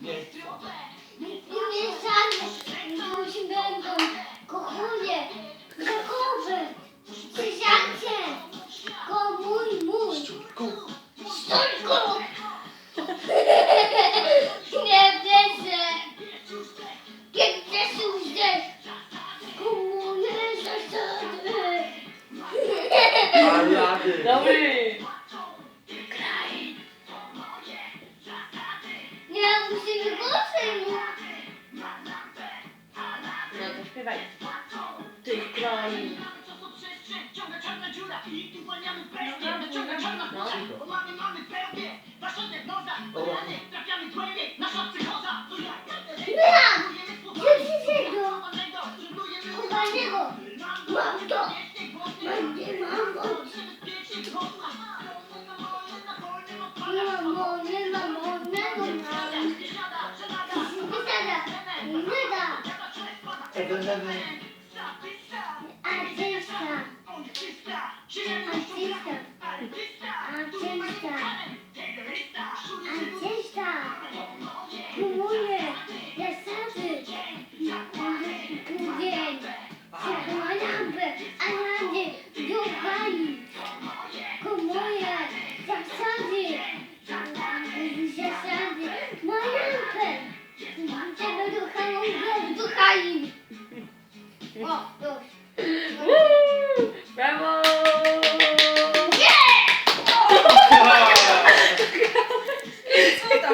Nie. Mieszane już będą kochuje, zakowy, przyjacie, komuj mój, stolku. Nie wierzę. Piękne służę, komunie zasady. Dobry! Śpiewaj. Ty! Kochanego! Mam to! wyglądamy... Artysta! Artysta! Artysta! Artysta! Ah, Üç. Aa,